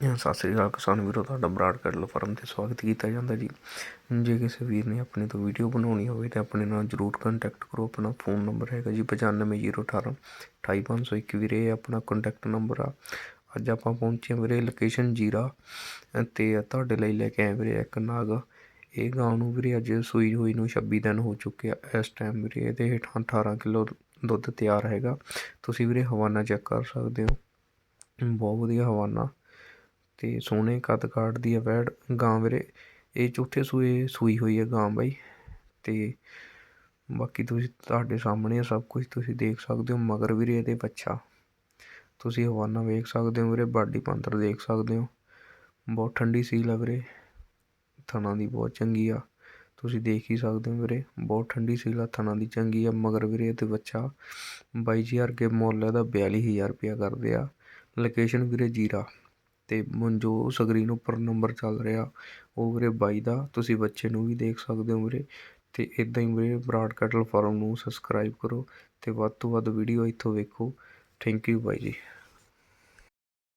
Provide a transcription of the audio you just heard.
ਸਤਿ ਸ੍ਰੀ ਅਕਾਲ ਕਿਸਾਨ ਵੀਰੋ, ਤੁਹਾਡਾ ਬਰਾੜ ਕੈਟਲ ਫਾਰਮ ਤੇ ਸਵਾਗਤ ਕੀਤਾ ਜਾਂਦਾ ਜੀ। ਜੇ ਕਿਸੇ ਵੀਰ ਨੇ ਆਪਣੇ ਤੋਂ ਵੀਡੀਓ ਬਣਾਉਣੀ ਹੋਵੇ ਤਾਂ ਆਪਣੇ ਨਾਲ ਜਰੂਰ ਕੰਟੈਕਟ ਕਰੋ। ਆਪਣਾ ਫੋਨ ਨੰਬਰ ਹੈਗਾ ਜੀ 9501 28501 ਵੀਰੇ, ਇਹ ਆਪਣਾ ਕੰਟੈਕਟ ਨੰਬਰ ਆ। ਅੱਜ ਆਪਾਂ ਪਹੁੰਚੇ ਹਾਂ ਵੀਰੇ ਲੋਕੇਸ਼ਨ ਜੀਰਾ, ਤੇ ਤੁਹਾਡੇ ਲਈ ਲੈ ਕੇ ਆਏ ਵੀਰੇ ਇੱਕ ਨਾਗ। ਇਹ ਗਾਂ ਨੂੰ ਵੀਰੇ ਅੱਜ ਸੂਈ ਹੋਈ ਨੂੰ 26 ਦਿਨ ਹੋ ਚੁੱਕੇ ਆ। ਇਸ ਟਾਈਮ ਵੀਰੇ ਇਹਦੇ ਹੇਠਾਂ 18 ਕਿਲੋ ਦੁੱਧ ਤਿਆਰ ਹੈਗਾ। ਤੁਸੀਂ ਵੀਰੇ ਹਵਾਨਾ ਚੈੱਕ ਕਰ ਸਕਦੇ ਹੋ। ਬਹੁਤ ਵਧੀਆ ਹਵਾਨਾ। ਤੇ ਸੋਹਣੇ ਕੱਦ ਕਾਠ ਦੀ ਆ ਵੈੜ। ਗਾਂ ਵੀਰੇ, ਇਹ ਚੌਥੇ ਸੂਏ ਸੂਈ ਹੋਈ ਹੈ ਗਾਂ ਬਾਈ। ਤੇ ਬਾਕੀ ਤੁਸੀਂ ਤੁਹਾਡੇ ਸਾਹਮਣੇ ਆ, ਸਭ ਕੁਝ ਤੁਸੀਂ ਦੇਖ ਸਕਦੇ ਹੋ। ਮਗਰ ਵੀਰੇ ਇਹਦੇ ਬੱਚਾ ਤੁਸੀਂ ਹਵਾਨਾ ਵੇਖ ਸਕਦੇ ਹੋ ਵੀਰੇ, ਬਾਡੀ ਪੰਤਰ ਦੇਖ ਸਕਦੇ ਹੋ। ਬਹੁਤ ਠੰਡੀ ਸੀਲ ਆ ਵੀਰੇ। ਥਣਾ ਦੀ ਬਹੁਤ ਚੰਗੀ ਆ। ਤੁਸੀਂ ਦੇਖ ਹੀ ਸਕਦੇ ਹੋ ਵੀਰੇ, ਬਹੁਤ ਠੰਡੀ ਸੀਲ ਆ, ਥਣਾ ਦੀ ਚੰਗੀ ਆ। ਮਗਰ ਵੀਰੇ ਇਹਦੇ ਬੱਚਾ 22000 ਕੇ ਮੁੱਲ ਇਹਦਾ 42000 ਰੁਪਇਆ ਕਰਦੇ ਆ। ਲੋਕੇਸ਼ਨ ਵੀਰੇ ਜੀਰਾ। ਅਤੇ ਜੋ ਸਕਰੀਨ ਉੱਪਰ ਨੰਬਰ ਚੱਲ ਰਿਹਾ। ਉਹ ਵੀਰੇ ਬਾਈ ਦਾ, ਤੁਸੀਂ ਬੱਚੇ ਨੂੰ ਵੀ ਦੇਖ ਸਕਦੇ ਹੋ ਵੀਰੇ। ਅਤੇ ਇੱਦਾਂ ਹੀ ਵੀਰੇ ਬਰਾਡ ਕੈਟਲ ਫਾਰਮ ਨੂੰ ਸਬਸਕ੍ਰਾਈਬ ਕਰੋ ਅਤੇ ਵੱਧ ਤੋਂ ਵੱਧ ਵੀਡੀਓ ਇੱਥੋਂ ਵੇਖੋ। ਥੈਂਕ ਯੂ ਬਾਈ ਜੀ।